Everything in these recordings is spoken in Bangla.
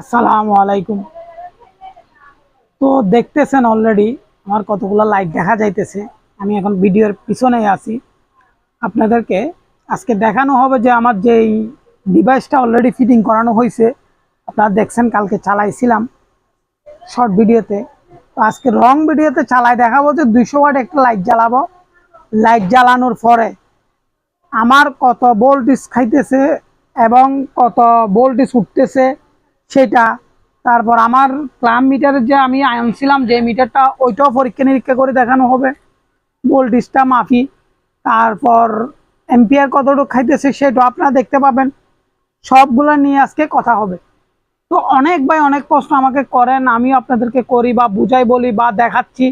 আসসালামু আলাইকুম। তো দেখতেছেন অলরেডি আমার কতগুলো লাইট দেখা যাইতেছে। আমি এখন ভিডিওর পিছনে আছি। আপনাদেরকে আজকে দেখানো হবে যে আমার যেই ডিভাইসটা অলরেডি ফিটিং করানো হয়েছে আপনারা দেখছেন কালকে চালাইছিলাম শর্ট ভিডিওতে তো আজকে রং ভিডিওতে চালাই দেখাবো যে দুইশো ওয়াট একটা লাইট জ্বালাবো। লাইট জ্বালানোর পরে আমার কত ভোল্টেজ খাইতেছে এবং কত ভোল্টেজ উঠতেছে সেটা। তারপর আমার ক্লাম মিটারের যে আমি আনছিলাম যে মিটারটা ওইটাও পরীক্ষা নিরীক্ষা করে দেখানো হবে। ভোল্টেজটা মাফি। তারপর এম্পিয়ার কতটুকু খাইতেছে সেটাও আপনারা দেখতে পাবেন। সবগুলো নিয়ে আজকে কথা হবে। তো অনেক ভাই অনেক প্রশ্ন আমাকে করেন আমি আপনাদেরকে করি বা বুঝাই বলি বা দেখাচ্ছি।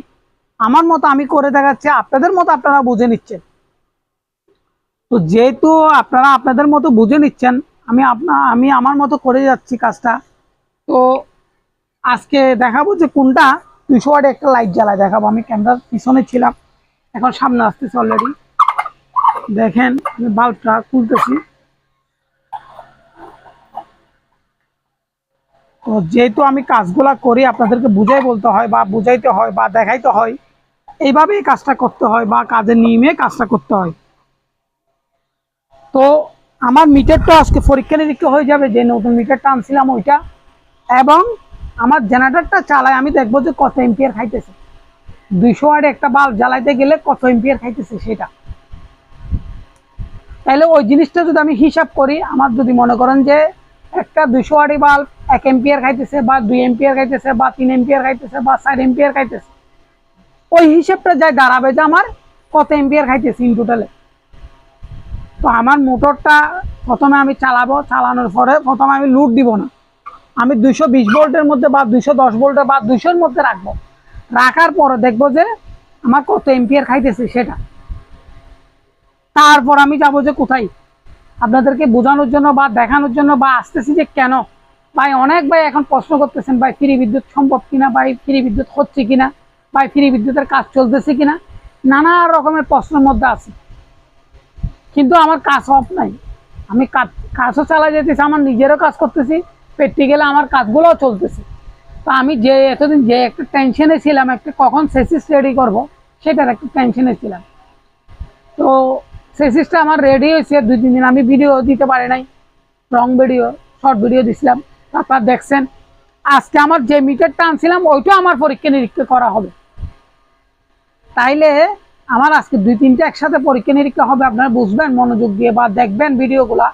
আমার মতো আমি করে দেখাচ্ছি, আপনাদের মতো আপনারা বুঝে নিচ্ছেন। তো যেহেতু আপনারা আপনাদের মতো বুঝে নিচ্ছেন, আমি আপনা, আমি আমার মতো করে যাচ্ছি কাজটা। তো আজকে দেখাবো যে কোনটা দুশো ওয়াটে একটা লাইট জ্বালায়। দেখাবো, আমি ক্যামেরার পিছনে ছিলাম, এখন সামনে আসতেছে অলরেডি দেখেন, আমি বাল্বটা খুলতেছি। তো যেহেতু আমি কাজগুলা করি, আপনাদেরকে বুঝাই বলতে হয় বা বুঝাইতে হয় বা দেখাইতে হয়, এইভাবেই কাজটা করতে হয় বা কাজের নিয়মে কাজটা করতে হয়। তো আমার মিটারটা আজকে পরীক্ষা নিরীক্ষা হয়ে যাবে, যে নতুন মিটারটা আনছিলাম ওইটা। এবং আমার জেনারেটরটা চালায়, আমি দেখব যে কত এম্পিয়ার খাইতেছে। দুইশো ওয়াট একটা বাল্ব জ্বালাইতে গেলে কত এম্পিয়ার খাইতেছে সেটা। তাহলে ওই জিনিসটা যদি আমি হিসাব করি, আমার যদি মনে করেন যে একটা দুইশো ওয়াটি বাল্ব এক এম্পিয়ার খাইতেছে বা দুই এম্পিয়ার খাইতেছে বা তিন এম্পিয়ার খাইতেছে বা চার এম্পিয়ার খাইতেছে, ওই হিসাবটা যাই দাঁড়াবে যে আমার কত এম্পিয়ার খাইতেছে ইন টোটালে তো আমার মোটরটা প্রথমে আমি চালাবো, চালানোর পরে প্রথমে আমি লুট দিব না। আমি দুইশো বিশ ভোল্টের মধ্যে বা দুইশো দশ ভোল্টের বা দুইশোর মধ্যে রাখব। রাখার পরে দেখব যে আমার কত এম্পিয়ার খাইতেছে সেটা। তারপর আমি যাব যে কোথায়? আপনাদেরকে বোঝানোর জন্য বা দেখানোর জন্য বা আসতেছি যে কেন? ভাই, অনেক ভাই এখন প্রশ্ন করতেছেন, ভাই, ফ্রি বিদ্যুৎ সম্ভব কিনা? ভাই, ফ্রি বিদ্যুৎ হচ্ছে কিনা? ভাই, ফ্রি বিদ্যুতের কাজ চলতেছে কিনা? নানা রকমের প্রশ্নের মধ্যে আছে। কিন্তু আমার কাজ অফ নাই। আমি কাজ, কাজও চালা যেতেছি আমার নিজেরও কাজ করতেছি। প্র্যাকটিক্যালে আমার কাজগুলোও চলতেছে। তো আমি যে এতদিন যে একটা টেনশনে ছিলাম, একটা কখন সেসিস রেডি করব, সেটার একটা টেনশনে ছিলাম। তো সেসিসটা আমার রেডি হয়েছে, দুই, তিন দিন আমি ভিডিও দিতে পারি নাই রং ভিডিও শর্ট ভিডিও দিছিলাম। তারপর দেখছেন, আজকে আমার যে মিটারটা আনছিলাম, ওইটাও আমার পরীক্ষা নিরীক্ষা করা হবে। তাইলে আমার আজকে দুই, তিনটা একসাথে পরীক্ষা নিরীক্ষা হবে, আপনারা বুঝবেন, মনোযোগ দিয়ে বা দেখবেন ভিডিওগুলা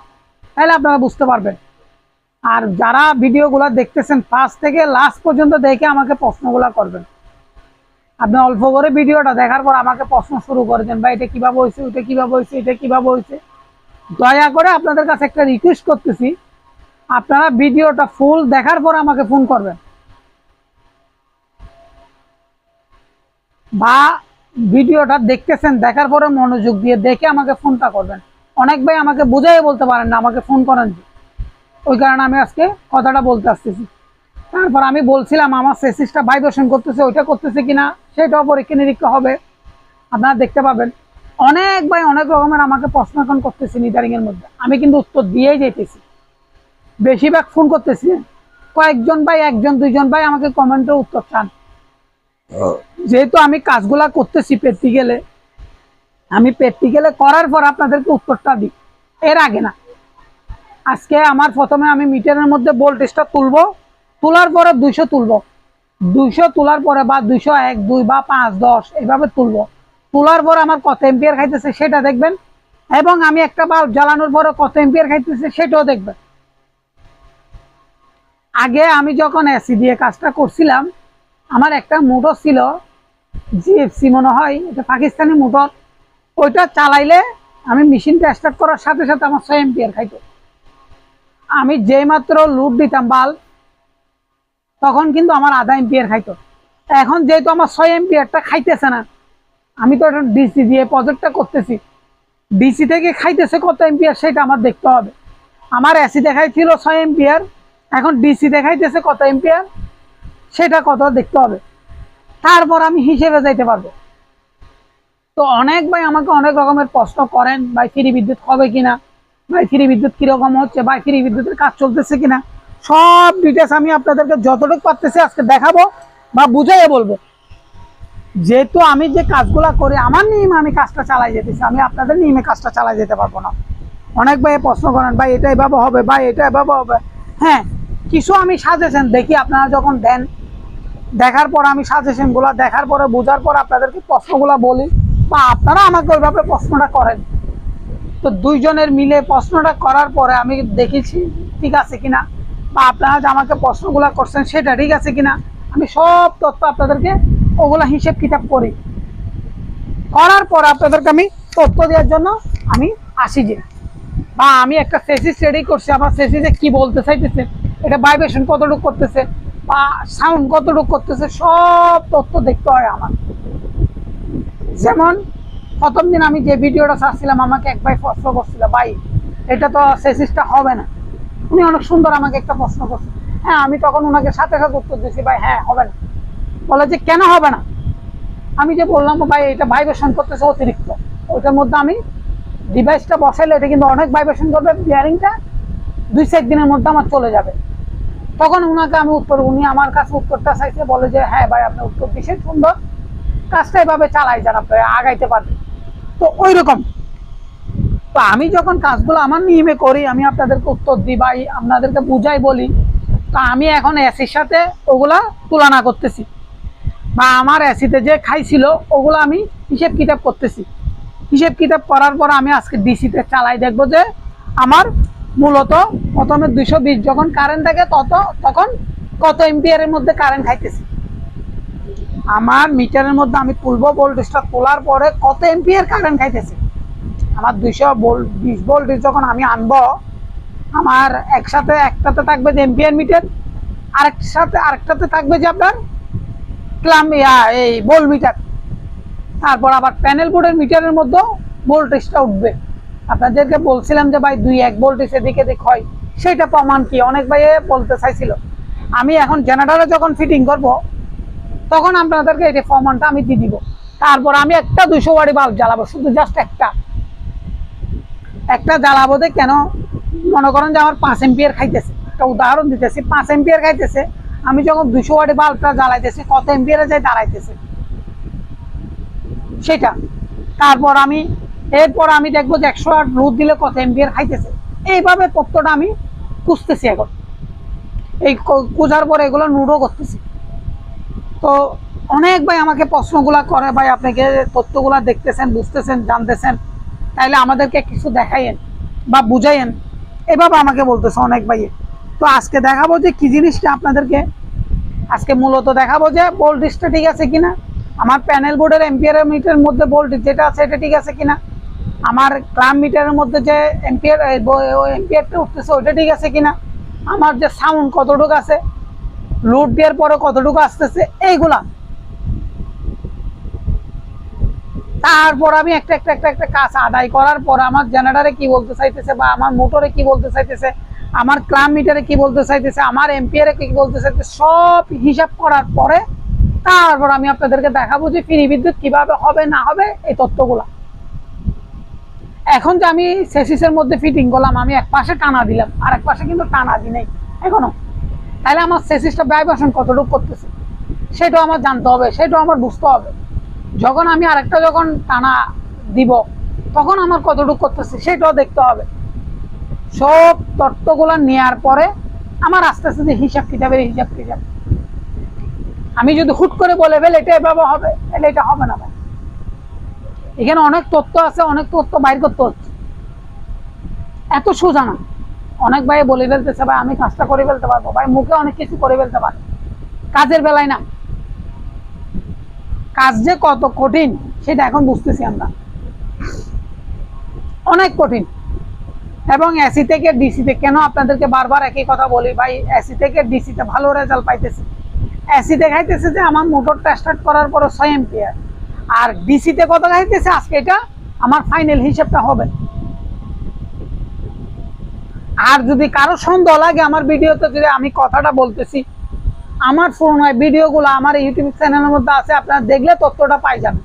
তাহলে আপনারা বুঝতে পারবেন। আর যারা ভিডিওগুলা দেখতেছেন ফার্স্ট থেকে লাস্ট পর্যন্ত দেখে আমাকে প্রশ্নগুলা করবেন। আপনি অল্প করে ভিডিওটা দেখার পর আমাকে প্রশ্ন শুরু করেছেন বা এটা কীভাবে হয়েছে? ওইটা কীভাবে হয়েছে? এটা কীভাবে হয়েছে? দয়া করে আপনাদের কাছে একটা রিকোয়েস্ট করতেছি। আপনারা ভিডিওটা ফুল দেখার পর আমাকে ফোন করবেন। বা ভিডিওটা দেখতেছেন, দেখার পরে মনোযোগ দিয়ে দেখে আমাকে ফোনটা করবেন। অনেক ভাই আমাকে বুঝাই বলতে পারেন না, আমাকে ফোন করেন। যে। ওই কারণে আমি আজকে কথাটা বলতে আসতেছি। তারপর আমি বলছিলাম, আমার সেসিসটা ভাইব্রেশন করতেছে, ওইটা করতেছে কিনা, সেটাও পরীক্ষা নিরীক্ষা হবে। আপনারা দেখতে পাবেন, অনেক ভাই অনেক রকমের আমাকে প্রশ্ন এখন করতেছে নিদারিং এর মধ্যে। আমি কিন্তু উত্তর দিয়েই যেতেছি বেশিরভাগ ফোন করতেছি। কয়েকজন ভাই, একজন, দুইজন ভাই আমাকে কমেন্টে উত্তর চান। যেহেতু আমি কাজগুলা করতেছি প্র্যাকটিক্যালে আমি প্র্যাকটিক্যালে করার পর আপনাদেরকে উত্তরটা দিই। এর আগে না আজকে আমার প্রথমে আমি মিটারের মধ্যে ভোল্টেজটা তুলবো, তোলার পরে দুইশো তুলবো। দুইশো তোলার পরে বা দুইশো এক, দুই বা পাঁচ, দশ এভাবে তুলবো। তোলার পরে আমার কত এম্পিয়ার খাইতেছে সেটা দেখবেন, এবং আমি একটা বাল্ব জ্বালানোর পরে কত এম্পিয়ার খাইতেছে সেটাও দেখবেন। আগে আমি যখন এসি দিয়ে কাজটা করছিলাম, আমার একটা মোটর ছিল জিএফসি মনে হয়, এটা পাকিস্তানি মোটর, ওইটা চালাইলে আমি মেশিনটা স্টার্ট করার সাথে সাথে আমার ছয় এম্পিয়ার খাইতো। আমি যেই মাত্র লুট দিতাম বাল্ব তখন কিন্তু আমার আধা এম্পিয়ার খাইতো। এখন যেহেতু আমার ছয় এম্পিয়ারটা খাইতেছে না, আমি তো এটা ডিসি দিয়ে প্রজেক্টটা করতেছি। ডিসি থেকে খাইতেছে কত এম্পিয়ার সেটা আমার দেখতে হবে। আমার এসি দেখাইছিল ছয় এম্পিয়ার এখন ডিসি দেখাইতেছে কত এম্পিয়ার সেটা কত দেখতে হবে। তারপর আমি হিসেবে যাইতে পারব। তো অনেক ভাই আমাকে অনেক রকমের প্রশ্ন করেন, ভাই ফ্রি বিদ্যুৎ হবে কিনা? ভাই ফ্রি বিদ্যুৎ কীরকম হচ্ছে? ভাই ফ্রি বিদ্যুতের কাজ চলতেছে কিনা? সব ডিটেলস আমি আপনাদেরকে যতটুকু পারতেছি আজকে দেখাবো বা বুঝাইয়ে বলব। যেহেতু আমি যে কাজগুলা করি, আমার নিয়মে আমি কাজটা চালাই যেতেছি। আমি আপনাদের নিয়মে কাজটা চালাই যেতে পারব না। অনেক ভাই প্রশ্ন করেন, ভাই, এটা এভাবে হবে? ভাই, এটা এভাবে হবে? হ্যাঁ কিছু আমি সাজেশন দেখি, আপনারা যখন দেন, দেখার পর আমি সাজেশনগুলো দেখার পরে, বোঝার পর আপনাদেরকে প্রশ্নগুলো বলি বা আপনারা আমাকে ওইভাবে প্রশ্নটা করেন। তো দুইজনের মিলে প্রশ্নটা করার পরে আমি দেখেছি ঠিক আছে কিনা, বা আপনারা যে আমাকে প্রশ্নগুলো করছেন সেটা ঠিক আছে কিনা, আমি সব তথ্য আপনাদেরকে ওগুলা হিসেব কিতাব করি। করার পর আপনাদেরকে আমি তথ্য দেওয়ার জন্য আমি আসি যে, বা আমি একটা সেসিস রেডি করছি আমার সেসিসে কি বলতে চাইতেছে, এটা ভাইব্রেশন কতটুকু করতেছে, বা সাউন্ড কতটুকু করতেছে, সব তথ্য দেখতে হয় আমার। যেমন প্রথম দিন আমি যে ভিডিওটা ছাড়ছিলাম, আমাকে এক ভাই প্রশ্ন করছিল, ভাই, এটা তো সেসিসটা হবে না। উনি অনেক সুন্দর আমাকে একটা প্রশ্ন করছে। হ্যাঁ আমি তখন ওনাকে সাথে সাথে উত্তর দিয়েছি, ভাই হ্যাঁ হবে না। বলে যে, কেন হবে না? আমি যে বললাম, ভাই, এটা ভাইব্রেশন করতেছে অতিরিক্ত। ওইটার মধ্যে আমি ডিভাইসটা বসাইলে এটা কিন্তু অনেক ভাইব্রেশন করবে বিয়ারিংটা দুই চার দিনের মধ্যে আমার চলে যাবে। তখন ওনাকে আমি উত্তর, উনি আমার কাছে উত্তরটা চাইছে, বলে যে হ্যাঁ ভাই, আপনি উত্তর দিচ্ছেন সুন্দর। কাজটা এভাবে চালাই যান আপনি আগাইতে পারবেন তো ওই রকম তো আমি যখন কাজগুলো আমার নিয়মে করি, আমি আপনাদেরকে উত্তর দিই, বা আপনাদেরকে বুঝাই বলি, তো আমি এখন এসির সাথে ওগুলা তুলনা করতেছি। বা আমার এসিতে যে খাইছিল, ওগুলো আমি হিসেব কিতাব করতেছি। হিসেব কিতাব করার পর আমি আজকে ডিসিতে চালাই দেখব যে, আমার মূলত প্রথমে দুশো যখন কারেন্ট থাকে, তত তখন কত এমপিয়ারের মধ্যে কারেন্ট খাইতেছি। আমার মিটারের মধ্যে আমি তুলবো ভোল্টেজটা তোলার পরে কত এমপিয়ার কারেন্ট খাইতেছে? আমার দুইশো বিশ ভোল্টেজ যখন আমি আনব, আমার একসাথে একটাতে থাকবে যে এমপিয়ার মিটার আরেক সাথে আরেকটাতে থাকবে যে আপনার ক্লাম এই বোল মিটার তারপর আবার প্যানেল বোর্ডের মিটারের মধ্যেও ভোল্টেজটা উঠবে। আপনাদেরকে বলছিলাম যে ভাই, দুই এক ভোল্টেজ এদিকে এদিক হয়। সেটা প্রমাণ কি? অনেক ভাই বলতে চাইছিল। আমি এখন জেনারেটরে যখন ফিটিং করব তখন আপনাদেরকে এই প্রমাণটা আমি দিয়ে দিব। তারপর আমি একটা দুশো ওয়ারি বাল্ব জ্বালাবো, শুধু জাস্ট একটা। একটা জ্বালাবো যে কেন? মনে করেন যে আমার পাঁচ এম্পিয়ার খাইতেছে। একটা উদাহরণ দিতেছি, পাঁচ এম্পিয়ার খাইতেছে, আমি যখন দুশো ওয়াটি বাল্বটা জ্বালাইতেছি, কত এম্পিয়ারে যাই দাঁড়াইতেছে? সেটা। তারপর আমি, এরপর আমি দেখব যে একশো আট রোদ দিলে কত এম্পিয়ার খাইতেছে। এইভাবে তথ্যটা আমি খুঁজতেছি এখন। এই খোঁজার পর এগুলো নুডো করতেছি। তো অনেক ভাই আমাকে প্রশ্নগুলা করে ভাই আপনাকে তথ্যগুলা দেখতেছেন, বুঝতেছেন, জানতেছেন, তাইলে আমাদেরকে কিছু দেখাইয়েন বা বুঝাইয়েন। এভাবে আমাকে বলতেছে অনেক ভাই। তো আজকে দেখাবো যে কি জিনিসটা আপনাদেরকে, আজকে মূলত দেখাবো যে ভোল্টেজটা ঠিক আছে কিনা, আমার প্যানেল বোর্ডের এম্পিয়ার মিটারের মধ্যে ভোল্টেজ যেটা আছে এটা ঠিক আছে কিনা, আমার ক্লাম মিটারের মধ্যে যে এম্পিয়ার এম্পিয়ারটা উঠতেছে ওইটা ঠিক আছে কিনা, আমার যে সাউন্ড কতটুকু আছে লোড দেওয়ার পরে কতটুকু আসতেছে, এইগুলা। তারপর আমি একটা একটা একটা একটা কাজ আদায় করার পর আমার জেনারেটারে কি বলতে চাইতেছে বা আমার মোটরে কি বলতে চাইতেছে, আমার ক্লাম মিটারে কি বলতে চাইতেছে, আমার এম্পিয়ারে কি বলতে চাইতেছে, সব হিসাব করার পরে তারপর আমি আপনাদেরকে দেখাবো যে ফ্রি বিদ্যুৎ কীভাবে হবে, না হবে, এই তথ্যগুলা। এখন যে আমি সেসিসের মধ্যে ফিটিং করলাম, আমি এক পাশে টানা দিলাম আর এক পাশে কিন্তু টানা দিই নাই, এখনও। তাহলে আমার সেসিসটা ব্যয়বাসন কতটুকু করতেছে? সেটাও আমার জানতে হবে, সেটাও আমার বুঝতে হবে। যখন আমি আরেকটা যখন টানা দিব, তখন আমার কতটুকু করতেছে সেটাও দেখতে হবে। সব তত্ত্বগুলো নেওয়ার পরে আমার আস্তে আস্তে যে হিসাব কিতাবের হিসাব কিতাব। আমি যদি হুট করে বলে ফেলে এটা এভাবে হবে, তাহলে এটা হবে না ভাই। এখানে অনেক তথ্য আছে, অনেক তথ্য বাইর করতে হচ্ছে। এত সোজা না। অনেক ভাই বলে ফেলতেছে, ভাই, আমি কাজটা করে ফেলতে পারব। ভাই, মুখে অনেক কিছু করে ফেলতে পারে কাজের বেলায় না। কাজ যে কত কঠিন, সেটা এখন বুঝতেছি আমরা। অনেক কঠিন। এবং এসি থেকে ডিসিতে কেন আপনাদেরকে বারবার একই কথা বলি, ভাই এসি থেকে ডিসিতে ভালো রেজাল্ট পাইতেছে। এসি দেখাইতেছে যে, আমার মোটরটা স্টার্ট করার পরে ছয় এম্পিয়ার আর ডিসিতে কত দেখাইতেছে আজকে এটা আমার ফাইনাল হিসেবটা হবে আর যদি কারও সন্দেহ লাগে আমার ভিডিওতে, যদি আমি কথাটা বলতেছি, আমার হয়, ভিডিওগুলো আমার ইউটিউব চ্যানেলের মধ্যে আছে, আপনারা দেখলে তথ্যটা পাই যাবেন।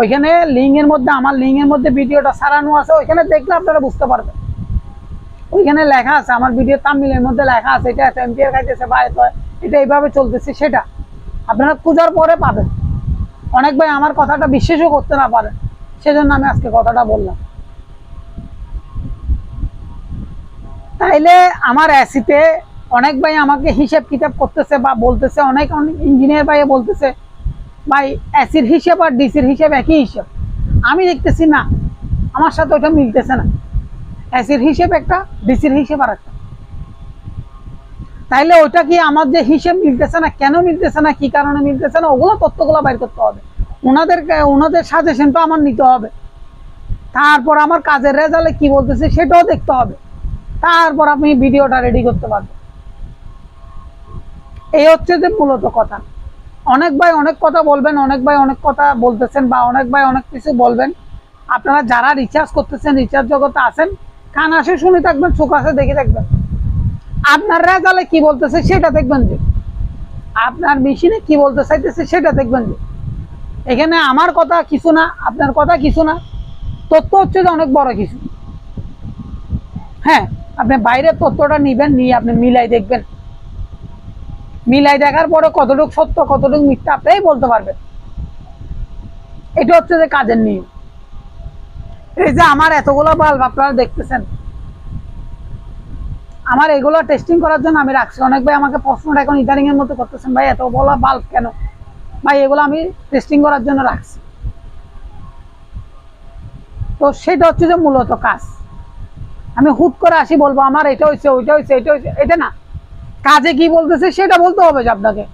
ওইখানে লিঙ্কের মধ্যে, আমার লিঙ্কের মধ্যে ভিডিওটা সারানো আছে, ওইখানে দেখলে আপনারা বুঝতে পারবেন। ওইখানে লেখা আছে, আমার ভিডিও তামিলের মধ্যে লেখা আছে, এটা এত এম্পিয়ার খাইতেছে বা এত, এটা এইভাবে চলতেছে, সেটা আপনারা খোঁজার পরে পাবেন। অনেক ভাই আমার কথাটা বিশ্বাসও করতে না পারেন সেজন্য আমি আজকে কথাটা বললাম। তাইলে আমার অ্যাসিতে অনেক ভাই আমাকে হিসেব কিতাব করতেছে বা বলতেছে, অনেক অনেক ইঞ্জিনিয়ার ভাই বলতেছে, ভাই অ্যাসির হিসেব আর ডিসির হিসাব একই হিসেব। আমি দেখতেছি না, আমার সাথে ওটা মিলতেছে না। অ্যাসির হিসেব একটা, ডিসির হিসেব আর একটা। তাইলে ওটা কি আমার যে হিসেব মিলতেছে না, কেন মিলতেছে না, কি কারণে মিলতেছে না, ওগুলো তথ্যগুলো বাইর করতে হবে। ওনাদের ওনাদের সাজেশনটা আমার নিতে হবে। তারপর আমার কাজের রেজাল্টে কি বলতেছে, সেটাও দেখতে হবে। তারপর আপনি ভিডিওটা রেডি করতে পারবেন। এই হচ্ছে যে মূলত কথা। অনেক ভাই অনেক কথা বলবেন, অনেক ভাই অনেক কথা বলতেছেন বা অনেক ভাই অনেক কিছু বলবেন। আপনারা যারা রিচার্জ করতেছেন রিচার্জ জগতে আছেন, কান আসে শুনে থাকবেন, চোখ আসে দেখে থাকবেন। আপনার রেজালে কি বলতেছে সেটা দেখবেন যে। আপনার মেশিনে কি বলতে চাইতেছে সেটা দেখবেন যে। এখানে আমার কথা কিছু না, আপনার কথা কিছু না। তথ্য হচ্ছে যে অনেক বড় কিছু। হ্যাঁ আপনি বাইরের তথ্যটা নিবেন, নিয়ে আপনি মিলাই দেখবেন। মিলাই দেখার পরে কতটুকু সত্য, কতটুকু মিথ্যা, আপনিই বলতে পারবেন। এটা হচ্ছে যে কাজের নিয়ম। এই যে আমার এতগুলো বাল্ব আপনারা দেখতেছেন। আমার এগুলো টেস্টিং করার জন্য আমি রাখছি। অনেক ভাই আমাকে প্রশ্নটা এখন ইদানিং এর মতো করতেছেন, ভাই, এত বলা বাল্ব কেন? ভাই, এগুলো আমি টেস্টিং করার জন্য রাখছি। তো সেটা হচ্ছে যে মূলত কাজ। আমি হুট করে আসি, বলব, আমার এটা হয়েছে ওইটা হয়েছে এটা হয়েছে এটা না। কাজে কি বলতেছে সেটা বলতে হবে যে আপনাকে।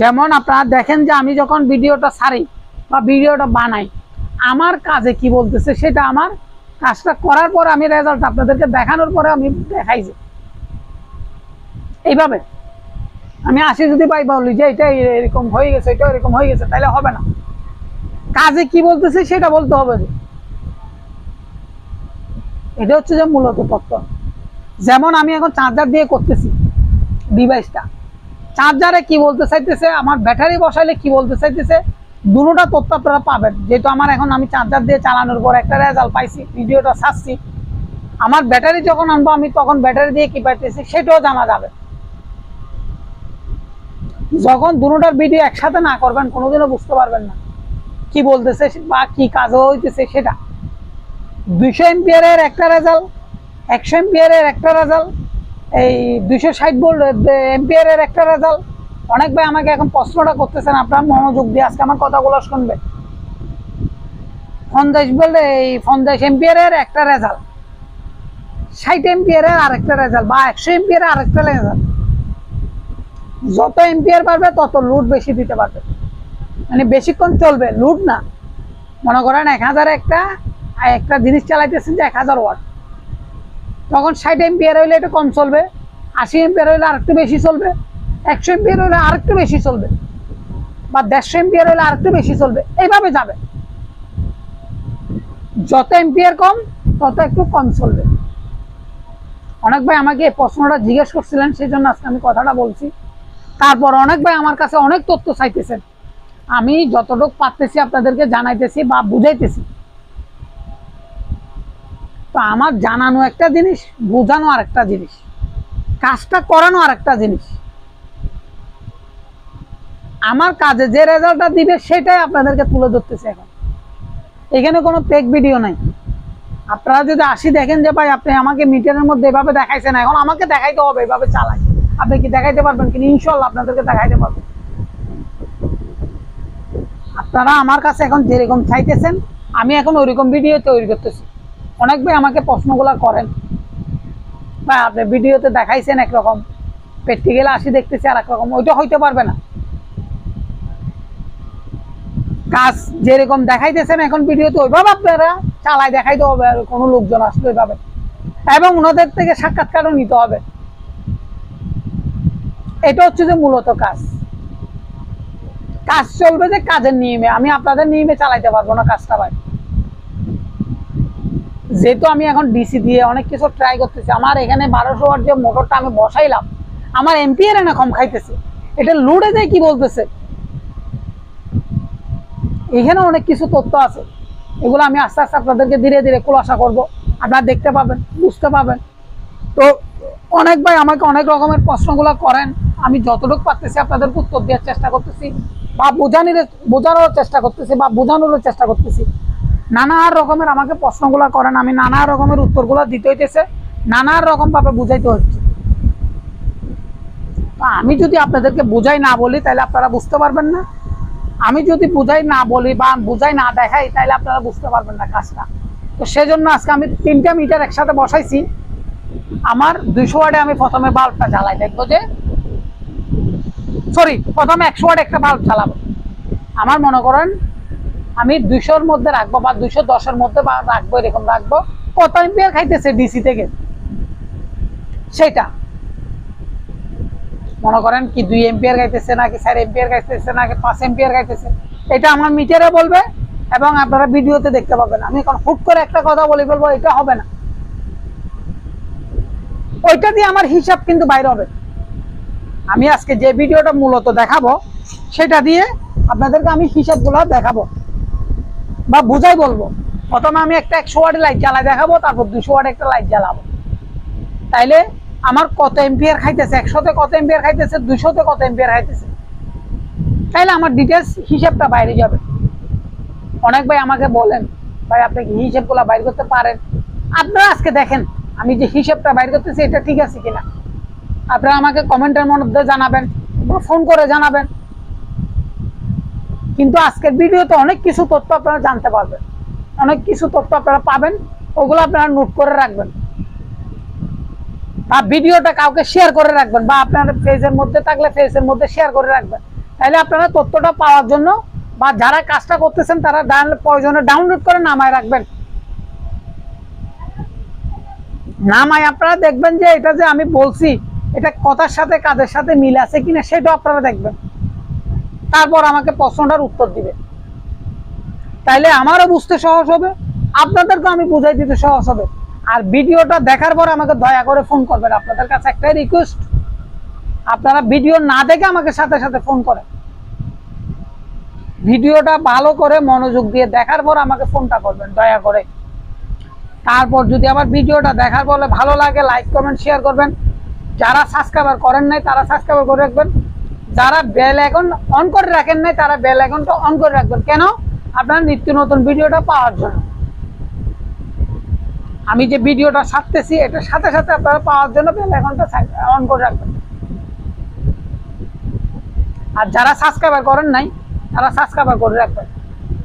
যেমন আপনারা দেখেন যে আমি যখন ভিডিওটা ছাড়ি বা ভিডিওটা বানাই, আমার কাজে কি বলতেছে সেটা আমার কাজটা করার পর আমি রেজাল্ট আপনাদেরকে দেখানোর পরে আমি দেখাইছি এইভাবে। আমি আসি যদি পাই বলি যে এটা এরকম হয়ে গেছে, এটা এরকম হয়ে গেছে, তাহলে হবে না। কাজে কি বলতেছে সেটা বলতে হবে এটা হচ্ছে যে মূলত তত্ত্ব। যেমন আমি এখন চার্জার দিয়ে করতেছি ডিভাইসটা চার্জারে কি বলতে চাইতেছে? আমার ব্যাটারি বসাইলে কি বলতে চাইতেছে? দুটোটা তথ্য আপনারা পাবেন। যেহেতু আমার এখন আমি চার্জার দিয়ে চালানোর পর একটা রেজাল্ট পাইছি, ভিডিওটা ছাড়ছি। আমার ব্যাটারি যখন আনব, আমি তখন ব্যাটারি দিয়ে কি পাইতেছি সেটাও জানা যাবে। যখন দুটোটার ভিডিও একসাথে না করবেন, কোনোদিনও বুঝতে পারবেন না। কি বলতেছে বা কি কাজ হইতেছে সেটা। দুইশো এমপিয়ারের একটা রেজাল্ট একশো এমপিয়ারের একটা রেজাল্ট এই দুইশো ষাট ভোল্ট এমপিয়ারের একটা রেজাল্ট অনেক ভাই আমাকে এখন প্রশ্নটা করতেছেন, আপনার মনোযোগ দিয়ে আজকে আমার কথাগুলো শুনবে। পঞ্চাশ ভোল্ট এই পঞ্চাশ এমপিয়ারের একটা রেজাল্ট ষাট এমপিয়ারের আরেকটা রেজাল্ট বা একশো এমপিয়ারের আরেকটা রেজাল্ট যত এমপিয়ার পারবে তত লুট বেশি দিতে পারবে। মানে বেশিক্ষণ চলবে লুট না। মনে করেন এক হাজার একটা একটা জিনিস চালাইতেছেন যে এক হাজার ওয়াট। তখন ষাট এমপিয়ার হইলে এটা কম চলবে, আশি এমপিয়ার হইলে আরেকটু বেশি চলবে, একশো এমপিয়ার হইলে আরেকটু বেশি চলবে, বা দেড়শো এমপিয়ার হইলে আরেকটু বেশি চলবে, এইভাবে যাবে। যত এমপিয়ার কম, তত একটু কম চলবে। অনেক ভাই আমাকে এই প্রশ্নটা জিজ্ঞেস করছিলেন, সেই জন্য আজকে আমি কথাটা বলছি। তারপর অনেক ভাই আমার কাছে অনেক তথ্য চাইতেছেন। আমি যতটুকু পারতেছি আপনাদেরকে জানাইতেছি বা বুঝাইতেছি। তো আমার জানানো একটা জিনিস, বোঝানো আর একটা জিনিস, কাজটা করানো আর একটা জিনিস। আমার কাজে যে রেজাল্টটা দিবে সেটাই আপনাদেরকে তুলে ধরতেছে এখন। এখানে কোনো পেক ভিডিও নাই। আপনারা যদি আসি দেখেন যে, ভাই, আপনি আমাকে মিটারের মধ্যে এভাবে দেখাইছেন এখন আমাকে দেখাইতে হবে, এভাবে চালাই আপনি কি দেখাইতে পারবেন কিনা? ইনশাল্লাহ আপনাদেরকে দেখাইতে পারবেন আপনারা আমার কাছে এখন যেরকম চাইতেছেন, আমি এখন ওইরকম ভিডিও তৈরি করতেছি। অনেক ভাই আমাকে প্রশ্নগুলো করেন। বা আপনি ভিডিওতে দেখাইছেন একরকম, প্র্যাকটিক্যালে আসি দেখতেছি আর একরকম ওইটা হইতে পারবে না। কাজ যেরকম দেখাইতেছেন এখন ভিডিওতে ওইভাবে আপনারা চালাই দেখাইতে হবে আর কোনো লোকজন আসলে ওইভাবে। এবং ওনাদের থেকে সাক্ষাৎকারও নিতে হবে। এটা হচ্ছে যে মূলত কাজ। কাজ চলবে যে কাজের নিয়মে, আমি আপনাদের নিয়মে চালাইতে পারব না কাজটা ভাই। যেহেতু আমি এখন ডিসি দিয়ে অনেক কিছু ট্রাই করতেছি, আমার এখানে বারোশো ওয়াট যে মোটরটা আমি বসাইলাম, আমার এমপিয়ার না কম খাইতেছে। এটা লুড়ে দেয় কি বলতেছে? এখানে অনেক কিছু তথ্য আছে। এগুলো আমি আস্তে আস্তে আপনাদেরকে ধীরে ধীরে খুলাসা করব। আপনারা দেখতে পাবেন, বুঝতে পাবেন। তো অনেক ভাই আমাকে অনেক রকমের প্রশ্নগুলো করেন। আমি যতটুকু পারতেছি আপনাদেরকে উত্তর দেওয়ার চেষ্টা করতেছি বা বোঝানোর বোঝানোর চেষ্টা করতেছি বা বোঝানোর চেষ্টা করতেছি। নানা রকমের আমাকে প্রশ্নগুলো করেন, আমি নানা রকমের উত্তরগুলো দিতে হইতেছে, নানা রকম ভাবে বুঝাইতে হচ্ছে। আমি যদি আপনাদেরকে বুঝাই না বলি, তাহলে আপনারা বুঝতে পারবেন না। আমি যদি বুঝাই না বলি বা বুঝাই না দেখাই, তাহলে আপনারা বুঝতে পারবেন না কাজটা। তো সেজন্য আজকে আমি তিনটা মিটার একসাথে বসাইছি। আমার দুইশো ওয়ার্ডে আমি প্রথমে বাল্বটা জ্বালাই, দেখব যে সরি, প্রথমে একশো ওয়ার্ড একটা বাল্ব জ্বালাবো। আমার মনে করেন আমি দুইশোর মধ্যে রাখব বা দুইশো দশের মধ্যে বা রাখব, এরকম রাখব। কত এম্পিয়ার খাইতেছে ডিসি থেকে? সেটা মনে করেন কি দুই এম্পিয়ার গাইতেছে নাকি চার এম্পিয়ার গাইতেছে নাকি পাঁচ এম্পিয়ার গাইতেছে এটা আমার মিটারে বলবে এবং আপনারা ভিডিওতে দেখতে পাবেন। আমি এখন হুট করে একটা কথা বলে বলব এটা হবে না। ওইটা দিয়ে আমার হিসাব কিন্তু বাইরে হবে। আমি আজকে যে ভিডিওটা মূলত দেখাবো, সেটা দিয়ে আপনাদেরকে আমি হিসাবগুলো দেখাবো। বা বুঝাই বলব। প্রথমে আমি একটা একশো ওয়ার্ডে লাইট জ্বালাই দেখাবো, তারপর দুশো ওয়ার্ডে একটা লাইট জ্বালাবো। তাইলে আমার কত এম্পিয়ার খাইতেছে? একশোতে কত এম্পিয়ার খাইতেছে? দুশোতে কত এম্পিয়ার খাইতেছে? তাইলে আমার ডিটেলস হিসাবটা বাইরে যাবে। অনেক ভাই আমাকে বলেন, ভাই, আপনি কি হিসাবগুলো বাইর করতে পারেন? আপনারা আজকে দেখেন, আমি যে হিসেবটা বাইর করতেছি, এটা ঠিক আছে কিনা? আপনারা আমাকে কমেন্টের মধ্যে জানাবেন ফোন করে জানাবেন। কিন্তু আজকের ভিডিওতে অনেক কিছু তথ্য আপনারা জানতে পারবেন। অনেক কিছু তথ্য আপনারা পাবেন, ওগুলো আপনারা নোট করে রাখবেন। বা ভিডিওটা কাউকে শেয়ার করে রাখবেন বা আপনার ফেজের মধ্যে থাকলে ফেজের মধ্যে শেয়ার করে রাখবেন। তাহলে আপনারা তথ্যটা পাওয়ার জন্য বা যারা কাজটা করতেছেন তারা প্রয়োজনে ডাউনলোড করে নামায় রাখবেন। নামায় আপনারা দেখবেন যে এটা যে আমি বলছি, এটা কথার সাথে কাজের সাথে মিল আছে কিনা সেটাও আপনারা দেখবেন। তারপর আমাকে প্রশ্নটার উত্তর দিবে। তাইলে আমারও বুঝতে সহজ হবে আপনাদেরকে আমি বুঝাই দিতে সহজ হবে। আর ভিডিওটা দেখার পর আমাকে দয়া করে ফোন করবেন, আপনাদের কাছে একটাই রিকোয়েস্ট আপনারা ভিডিও না দেখে আমাকে সাথে সাথে ফোন করেন। ভিডিওটা ভালো করে মনোযোগ দিয়ে দেখার পর আমাকে ফোনটা করবেন, দয়া করে। তারপর যদি আমার ভিডিওটা দেখার পরে ভালো লাগে লাইক কমেন্ট শেয়ার করবেন। যারা সাবস্ক্রাইবার করেন নাই, তারা সাবস্ক্রাইবার করে রাখবেন। যারা বেল এখন অন করে রাখেন নাই, তারা বেল আইকনটা অন করে রাখবেন। কেন? আপনার নিত্য নতুন ভিডিওটা পাওয়ার জন্য। আমি যে ভিডিওটা ছাড়তেছি, এটার সাথে সাথে আপনারা পাওয়ার জন্য বেল আইকনটা অন করে রাখবেন। আর যারা সাবস্ক্রাইবার করেন নাই, তারা সাবস্ক্রাইবার করে রাখবেন।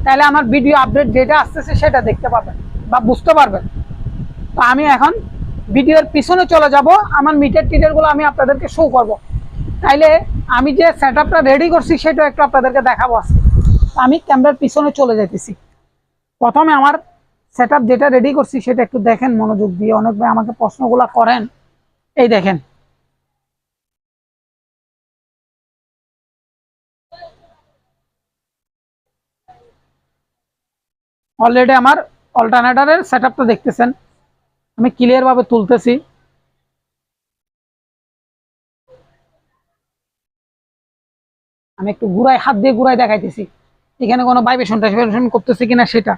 তাহলে আমার ভিডিও আপডেট যেটা আসতেছে, সেটা দেখতে পাবেন বা বুঝতে পারবেন। তো আমি এখন ভিডিওর পিছনে চলে যাব। আমার মিটার টিটারগুলো আমি আপনাদেরকে শো করব। তাইলে আমি যে সেট রেডি করছি সেটা একটু আপনাদেরকে দেখাবো আজকে। আমি ক্যামেরার পিছনে চলে যেতেছি প্রথমে আমার সেট যেটা রেডি করছি, সেটা একটু দেখেন, মনোযোগ দিয়ে। অনেক ভাই আমাকে প্রশ্নগুলো করেন। এই দেখেন। অলরেডি আমার অল্টারনেটারের সেট দেখতেছেন। আমি ক্লিয়ারভাবে তুলতেছি। আমি একটু ঘুরাই, হাত দিয়ে ঘুরাই দেখাইতেছি। এখানে কোনো ভাইব্রেশন টাইব্রেশন করতেছি কিনা সেটা।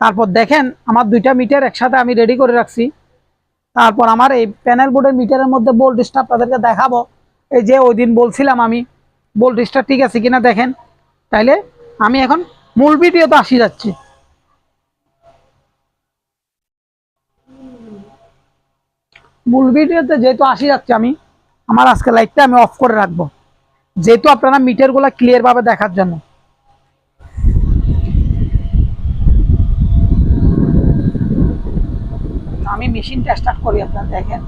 তারপর দেখেন, আমার দুইটা মিটার একসাথে আমি রেডি করে রাখছি। তারপর আমার এই প্যানেল বোর্ডের মিটারের মধ্যে ভোল্টেজটা আপনাদেরকে দেখাবো। এই যে ওই দিন বলছিলাম আমি ভোল্টেজটা ঠিক আছে কিনা দেখেন। তাইলে আমি এখন মূল ভিডিও তো আসি যাচ্ছি। মূল ভিডিওতে যেহেতু আসি যাচ্ছে আমি, আমার আজকে লাইটটা আমি অফ করে রাখব। যেহেতু আপনারা মিটারগুলো ক্লিয়ার ভাবে দেখার জন্য। আমি মেশিনটা স্টার্ট করি আপনারা দেখেন।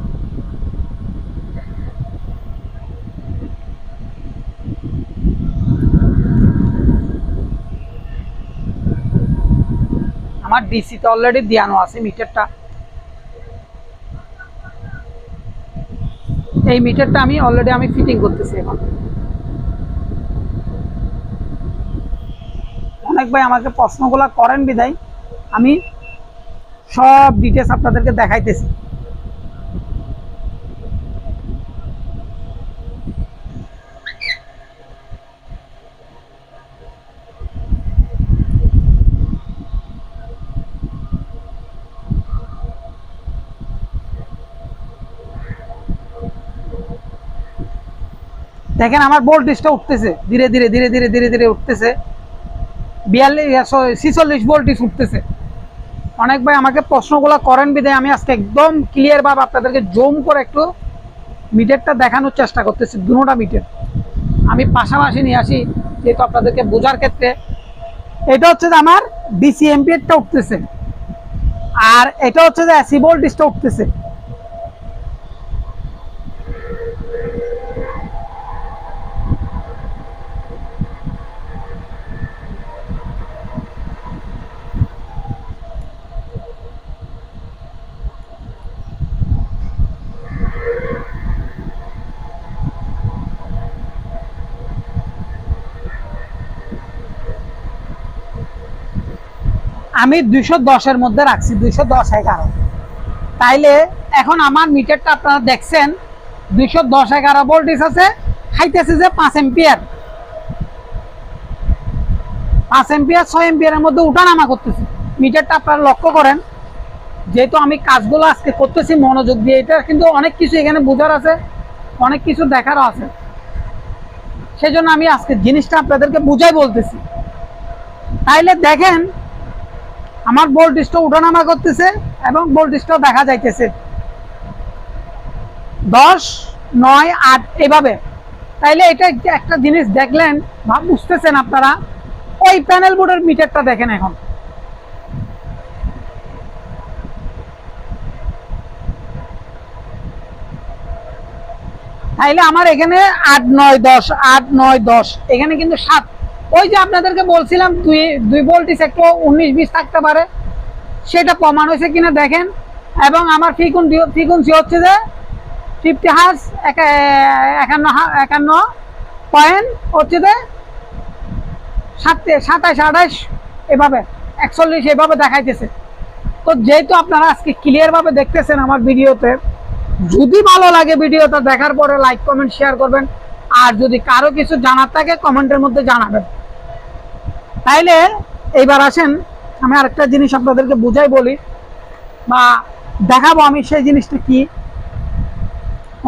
আমার ডিসিতে অলরেডি দেওয়ানো আছে মিটারটা। এই মিটারটা আমি অলরেডি আমি ফিটিং করতেছি এখন। অনেক ভাই, আমাকে প্রশ্নগুলো করেন বিধায়। আমি সব ডিটেলস আপনাদেরকে দেখাইতেছি। দেখেন, আমার ভোল্টেজটা উঠতেছে। ধীরে ধীরে ধীরে ধীরে ধীরে ধীরে উঠতেছে। বিয়াল্লিশ ছিচল্লিশ ভোল্টেজ উঠতেছে অনেক ভাই আমাকে প্রশ্নগুলো করেন বিদায় আমি আজকে একদম ক্লিয়ার ভাবে আপনাদেরকে জুম করে একটু মিটারটা দেখানোর চেষ্টা করতেছি, দুটা মিটার। আমি পাশাপাশি নিয়ে আসি, যেহেতু আপনাদেরকে বোঝার ক্ষেত্রে। এটা হচ্ছে যে আমার ডিসি এমপিএরটা উঠতেছে। আর এটা হচ্ছে যে অ্যাসি ভোল্টেজটা উঠতেছে। আমি দুইশো দশের মধ্যে রাখছি, দুইশো দশ, এগারো। তাইলে এখন আমার মিটারটা আপনারা দেখছেন, দুইশো দশ, এগারো ভোল্টেজ আছে, খাইতেছে যে পাঁচ এম্পিয়ার পাঁচ এম্পিয়ার ছয় এম্পিয়ারের মধ্যে উঠানামা করতেছে। মিটারটা আপনারা লক্ষ্য করেন, যেহেতু আমি কাজগুলো আজকে করতেছি, মনোযোগ দিয়ে, এটা কিন্তু অনেক কিছু এখানে বোঝার আছে, অনেক কিছু দেখারও আছে। সেই আমি আজকে জিনিসটা আপনাদেরকে বুঝাই বলতেছি। তাইলে দেখেন আমার ভোল্টেজটা উঠানামা করতেছে এবং ভোল্টেজটাও দেখা যাইতেছে। দশ, নয়, আট, এভাবে। তাইলে এটা একটা- জিনিস দেখলেন? ভাব বুঝতেছেন আপনারা? ওই প্যানেল বোর্ডের মিটারটা দেখেন এখন। তাইলে আমার এখানে আট, নয়, দশ, আট, নয়, দশ, এখানে কিন্তু সাত। ওই যে আপনাদেরকে বলছিলাম, দুই দুই ভোল্টিস একটু উনিশ বিশ থাকতে পারে। সেটা প্রমাণ হয়েছে কিনা দেখেন। এবং আমার ফ্রিকুন ফ্রিকুয়েন্সি হচ্ছে যে ফিফটি হার্স একান্ন একান্ন পয়েন্ট হচ্ছে যে সাত সাতাশ আঠাশ এভাবে, একচল্লিশ এভাবে দেখাইতেছে। তো যেহেতু আপনারা আজকে ক্লিয়ারভাবে দেখতেছেন আমার ভিডিওতে, যদি ভালো লাগে ভিডিওটা দেখার পরে লাইক কমেন্ট শেয়ার করবেন। আর যদি কারও কিছু জানার থাকে কমেন্টের মধ্যে জানাবেন। তাইলে এইবার আসেন, আমি আরেকটা জিনিস আপনাদেরকে বুঝাই বলি, বা দেখাবো আমি সেই জিনিসটা কি।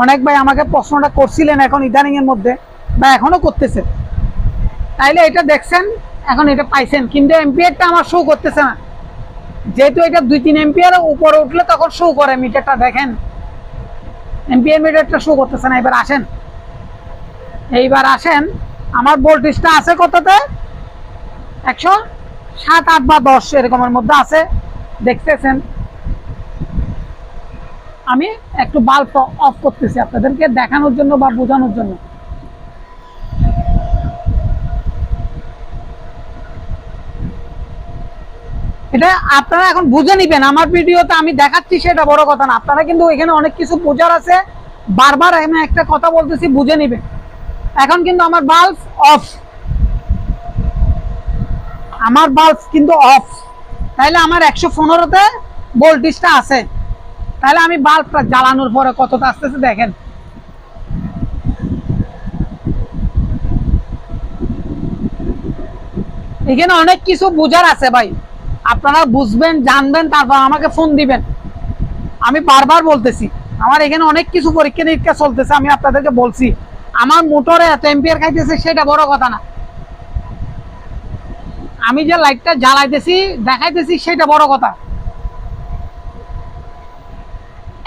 অনেক ভাই আমাকে প্রশ্নটা করছিলেন এখন ইদানিং এর মধ্যে, বা এখনও করতেছে তাইলে এটা দেখছেন, এখন এটা পাইছেন, কিন্তু এম্পিয়ারটা আমার শো করতেছে না। যেহেতু এটা দুই তিন এম্পিয়ার উপরে উঠলে তখন শো করে, মিটারটা দেখেন। এম্পিয়ার মিটারটা শো করতেছে না, এবার আসেন। এইবার আসেন, আমার ভোল্টেজটা আছে কততে? একশো সাত, আট বা দশ এরকমের মধ্যে আছে। দেখতেছেন। আমি একটু বাল্ব অফ করতেছি আপনাদেরকে দেখানোর জন্য বা বোঝানোর জন্য। এটা আপনারা এখন বুঝে নিবেন। আমার ভিডিওতে আমি দেখাচ্ছি সেটা বড় কথা না। আপনারা কিন্তু এখানে অনেক কিছু বোঝার আছে। বারবার আমি একটা কথা বলতেছি, বুঝে নিবেন। এখন কিন্তু আমার বাল্ব অফ আমার বাল্ব কিন্তু অফ তাহলে আমার একশো পনেরোতে ভোল্টেজটা আছে। তাহলে আমি বাল্বটা জ্বালানোর পরে কতটা আসতেছে দেখেন। এখানে অনেক কিছু বোঝার আছে ভাই। আপনারা বুঝবেন, জানবেন, তারপর আমাকে ফোন দিবেন। আমি বারবার বলতেছি, আমার এখানে অনেক কিছু পরীক্ষা নিরীক্ষা চলতেছে, আমি আপনাদেরকে বলছি। আমার মোটরে এত এম্পিয়ার খাইতেছে, সেটা বড় কথা না। আমি যে লাইটটা জ্বালাইতেছি, দেখাইতেছি, সেটা বড় কথা।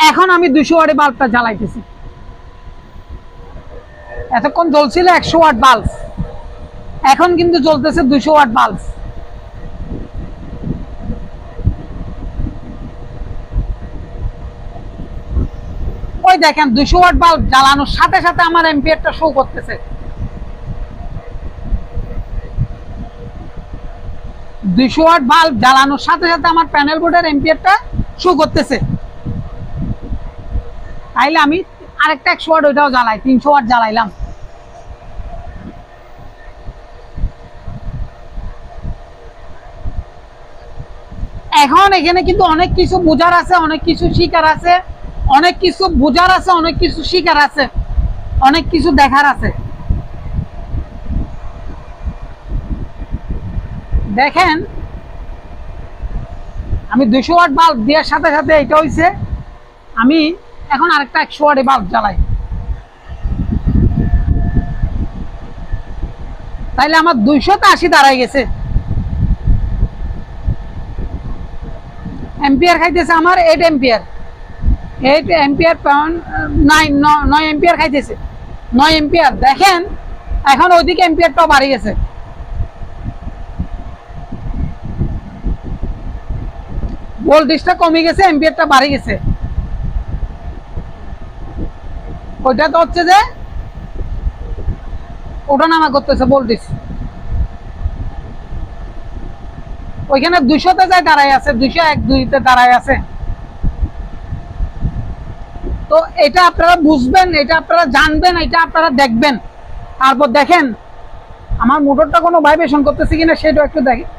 এখন আমি দুশো ওয়াটের বাল্বটা জ্বালাইতেছি। এতক্ষণ জ্বলছিল একশো ওয়াট বাল্ব। এখন কিন্তু জ্বলতেছে দুশো ওয়াট বাল্ব। ওই দেখেন দুশো ওয়াট বাল্ব জ্বালানোর সাথে সাথে আমার এম্পিয়ারটা শো করতেছে। দুইশো ওয়াট বাল্ব জ্বালানোর সাথে সাথে আমার প্যানেল বোর্ডের এম্পিয়ারটা শো করতেছে। তাইলে আমি আরেকটা একশো ওয়াট ওইটাও জ্বালাই, তিনশো ওয়াট জ্বালাইলাম। এখন এখানে কিন্তু অনেক কিছু বোঝার আছে, অনেক কিছু শিকার আছে, অনেক কিছু বোঝার আছে, অনেক কিছু শিকার আছে, অনেক কিছু দেখার আছে। দেখেন, আমি দুশো ওয়াট বাল্ব দেওয়ার সাথে সাথে এটা হইছে, আমি এখন আরেকটা একশো ওয়াটে বাল্ব জ্বালাই। তাইলে আমার দুইশোতে আশি দাঁড়াই গেছে। এম্পিয়ার খাইতেছে আমার eight ampere eight ampere point nine নয় এম্পিয়ার খাইতেছে। নয় এম্পিয়ার দেখেন, এখন ওইদিকে এম্পিয়ারটাও বাড়ি গেছে। ভোল্টেজটা কমে গেছে এম্পিয়ারটা বাড়ি গেছে। ওইটা তো হচ্ছে যে ওটা নামা করতেছে ভোল্টেজ। ওইখানে দুইশোতে যায় দাঁড়ায় আছে, দুইশো এক দুইতে দাঁড়ায় আছে। তো এটা আপনারা বুঝবেন, এটা আপনারা জানবেন, এটা আপনারা দেখবেন। তারপর দেখেন, আমার মোটরটা কোনো ভাইব্রেশন করতেছে কিনা সেটা একটু দেখেন।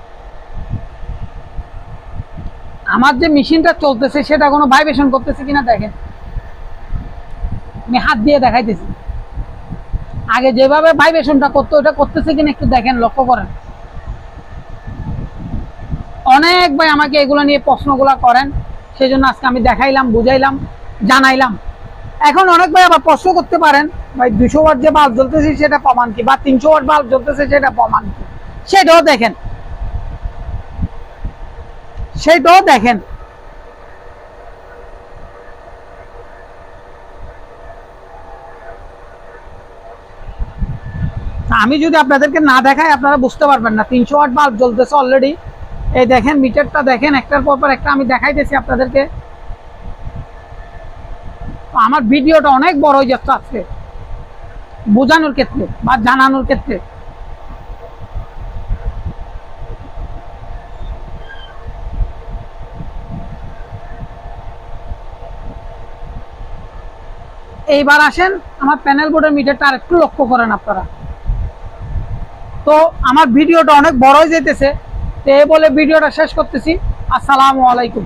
আমার যে মেশিনটা চলতেছে, সেটা কোনো ভাইব্রেশন করতেছে কিনা দেখেন। আমি হাত দিয়ে দেখাইতেছি। আগে যেভাবে ভাইব্রেশনটা করতো, ওটা করতেছে কিনা একটু দেখেন, লক্ষ্য করেন। অনেক ভাই আমাকে এগুলো নিয়ে প্রশ্নগুলো করেন সেই জন্য আজকে আমি দেখাইলাম, বুঝাইলাম, জানাইলাম। এখন অনেক ভাই আবার প্রশ্ন করতে পারেন, ভাই দুশো ওয়াট যে বাল্ব জ্বলতেছে সেটা প্রমাণ কি, বা তিনশো ওয়াট বাল্ব জ্বলতেছে সেটা প্রমাণ কি? সেটাও দেখেন। সেটাও দেখেন। আমি যদি আপনাদেরকে না দেখাই, আপনারা বুঝতে পারবেন না। তিনশো ওয়াট বাল্ব জ্বলতেছে অলরেডি এই দেখেন, মিটারটা দেখেন, একটার পর পর একটা আমি দেখাইতেছি আপনাদেরকে। আমার ভিডিওটা অনেক বড় হয়ে যাচ্ছে আজকে। বোঝানোর ক্ষেত্রে বা জানানোর ক্ষেত্রে। এইবার আসেন, আমার প্যানেল বোর্ডের মিটারটা আর একটু লক্ষ্য করেন আপনারা। তো আমার ভিডিওটা অনেক বড় যেতেছে, তো এই বলে ভিডিওটা শেষ করতেছি। আসসালামু আলাইকুম।